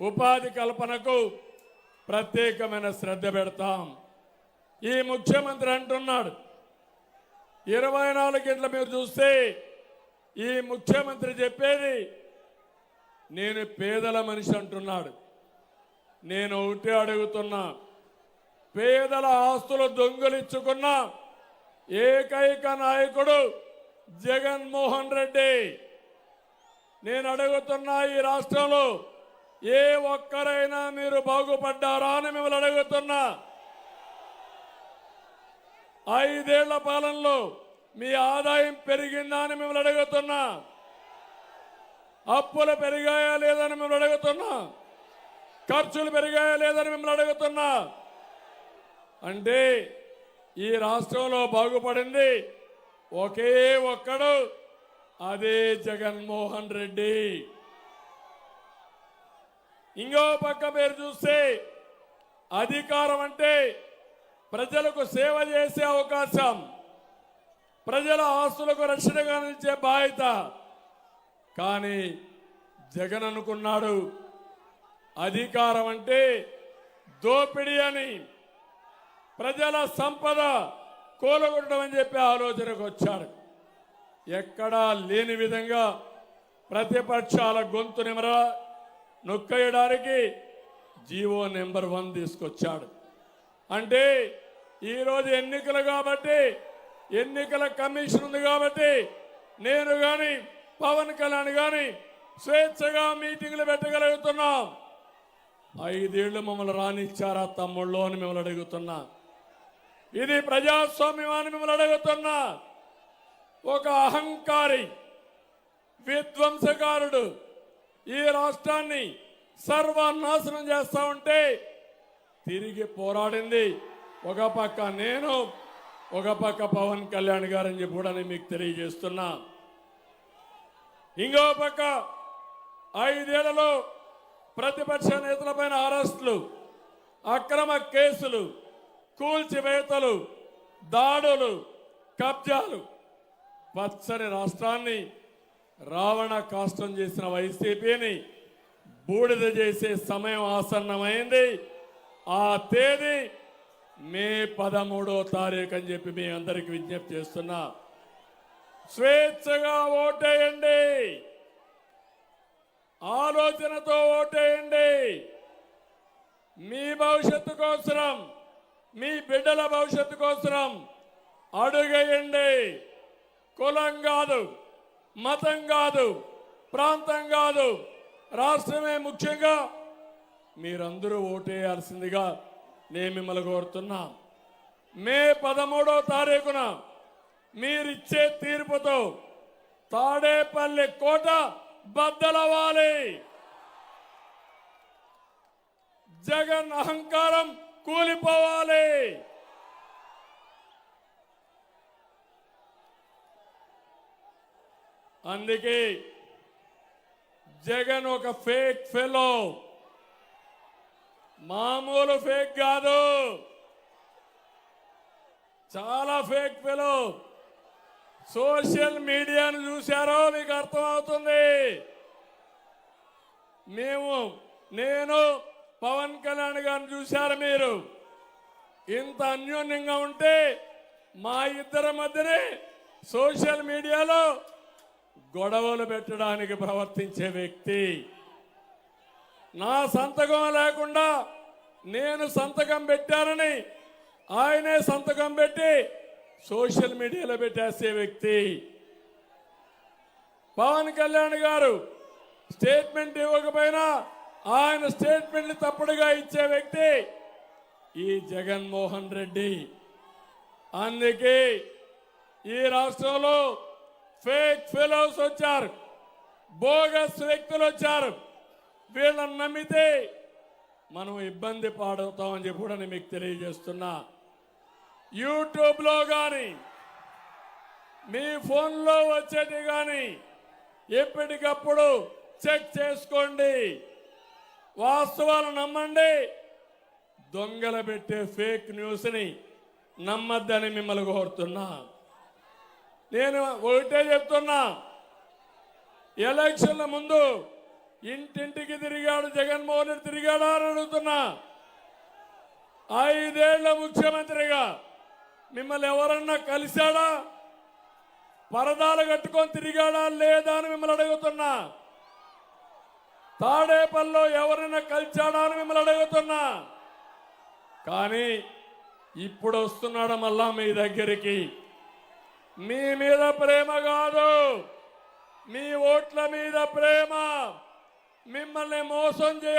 ఉపాధి కల్పనకు ప్రత్యేకమైన శ్రద్ధ పెడతాం. ఈ ముఖ్యమంత్రి అంటున్నాడు ఇరవై నాలుగు గంటల మీరు చూస్తే ఈ ముఖ్యమంత్రి చెప్పేది నేను పేదల మనిషి అంటున్నాడు నేను ఒకటే అడుగుతున్నా పేదల ఆస్తులు దొంగలిచ్చుకున్న ఏకైక నాయకుడు జగన్మోహన్ రెడ్డి. నేను అడుగుతున్నా ఈ రాష్ట్రంలో ఏ ఒక్కరైనా మీరు బాగుపడ్డారా అని మిమ్మల్ని అడుగుతున్నా. ఐదేళ్ళ పాలనలో మీ ఆదాయం పెరిగిందా అని మిమ్మల్ని అడుగుతున్నా. అప్పులు పెరిగాయా లేదని మిమ్మల్ని అడుగుతున్నా. ఖర్చులు పెరిగాయా లేదని మిమ్మల్ని అడుగుతున్నా. అంటే ఈ రాష్ట్రంలో బాగుపడింది ఒకే ఒక్కడు అదే జగన్మోహన్ రెడ్డి. ఇంకో పక్క మీరు చూస్తే అధికారం అంటే ప్రజలకు సేవ చేసే అవకాశం ప్రజల ఆస్తులకు రక్షణగా నిలిచే బాధ్యత. కానీ జగన్ అనుకున్నాడు అధికారం అంటే దోపిడీ అని. ప్రజల సంపద కోలగొట్టడం అని చెప్పి ఆలోచనకు వచ్చాడు ఎక్కడా లేని విధంగా ప్రతిపక్షాల గొంతు నిమర నొక్కేయడానికి జీవో నెంబర్ వన్ తీసుకొచ్చాడు. అంటే ఈరోజు ఎన్నికలు కాబట్టి ఎన్నికల కమిషన్ ఉంది కాబట్టి నేను కానీ పవన్ కళ్యాణ్ కానీ స్వేచ్ఛగా మీటింగ్లు పెట్టగలుగుతున్నాం. ఐదేళ్ళు మమ్మల్ని రానిచ్చారా తమ్ముళ్ళు అని మిమ్మల్ని అడుగుతున్నా. ఇది ప్రజాస్వామ్యం అని మిమ్మల్ని అడుగుతున్నా. ఒక అహంకారి విధ్వంసకారుడు ఈ రాష్ట్రాన్ని సర్వనాశనం చేస్తా ఉంటే తిరిగి పోరాడింది. ఒక పక్క నేను ఒక పక్క పవన్ కళ్యాణ్ గారని చెప్పి కూడా నేను మీకు తెలియజేస్తున్నా. ఇంకో పక్క ఐదేళ్ళలో ప్రతిపక్ష నేతలపైన అరెస్టులు అక్రమ కేసులు కూల్చివేతలు దాడులు కబ్జాలు. పచ్చని రాష్ట్రాన్ని రావణ కాష్టం చేసిన వైసీపీని బూడిద చేసే సమయం ఆసన్నమైంది. ఆ తేదీ మే పదమూడో తారీఖు అని చెప్పి మీ అందరికి విజ్ఞప్తి చేస్తున్నా. స్వేచ్ఛగా ఓటేయండి. ఆలోచనతో ఓటేయండి. మీ భవిష్యత్తు కోసరం మీ బిడ్డల భవిష్యత్తు కోసరం అడుగేయండి. కులం కాదు మతం కాదు ప్రాంతం కాదు రాష్ట్రమే ముఖ్యంగా. మీరందరూ ఓటేయాల్సిందిగా నేను మిమ్మల్ని కోరుతున్నా. మే పదమూడో తారీఖున మీరిచ్చే తీర్పుతో తాడేపల్లి కోట బద్దలవ్వాలి. జగన్ అహంకారం కూలిపోవాలి. అందుకే జగన్ ఒక ఫేక్ ఫెలో. మామూలు ఫేక్ కాదు. చాలా ఫేక్ ఫెలో. సోషల్ మీడియాను చూశారో మీకు అర్థమవుతుంది. మేము నేను పవన్ కళ్యాణ్ గారిని చూశారు మీరు. ఇంత అన్యోన్యంగా ఉంటే మా ఇద్దరి మధ్యనే సోషల్ మీడియాలో గొడవలు పెట్టడానికి ప్రవర్తించే వ్యక్తి. నా సంతకం లేకుండా నేను సంతకం పెట్టానని ఆయనే సంతకం పెట్టి సోషల్ మీడియాలో పెట్టేసే వ్యక్తి. పవన్ కళ్యాణ్ గారు స్టేట్మెంట్ ఇవ్వకపోయినా ఆయన స్టేట్మెంట్ తప్పుడుగా ఇచ్చే వ్యక్తి ఈ జగన్మోహన్ రెడ్డి. అందుకే ఈ రాష్ట్రంలో ఫేక్ ఫెలోస్ వచ్చారు. బోగస్ వ్యక్తులు వచ్చారు. వీళ్ళని నమ్మితే మనం ఇబ్బంది పాడవుతామని చెప్పి కూడా నేను మీకు తెలియజేస్తున్నా. యూట్యూబ్లో కానీ మీ ఫోన్లో వచ్చేటి కానీ ఎప్పటికప్పుడు చెక్ చేసుకోండి. వాస్తవాలు నమ్మండి. దొంగలు పెట్టే ఫేక్ న్యూస్ని నమ్మద్దని మిమ్మల్ని కోరుతున్నా. నేను ఒకటే చెప్తున్నా. ఎలక్షన్ల ముందు ఇంటింటికి తిరిగాడు జగన్మోహన్ రెడ్డి తిరిగాడా అని అడుగుతున్నా. ఐదేళ్ళ ముఖ్యమంత్రిగా మిమ్మల్ని ఎవరన్నా కలిశాడా? పరదాలు కట్టుకొని తిరిగాడా లేదా అని మిమ్మల్ని అడుగుతున్నా. తాడేపల్లో ఎవరైనా కలిశాడా అని మిమ్మల్ని అడుగుతున్నా. కానీ ఇప్పుడు వస్తున్నాడు మళ్ళా మీ దగ్గరికి. మీ మీద ప్రేమ కాదు. మీ ఓట్ల మీద ప్రేమ. మిమ్మల్ని మోసం చేయాలి.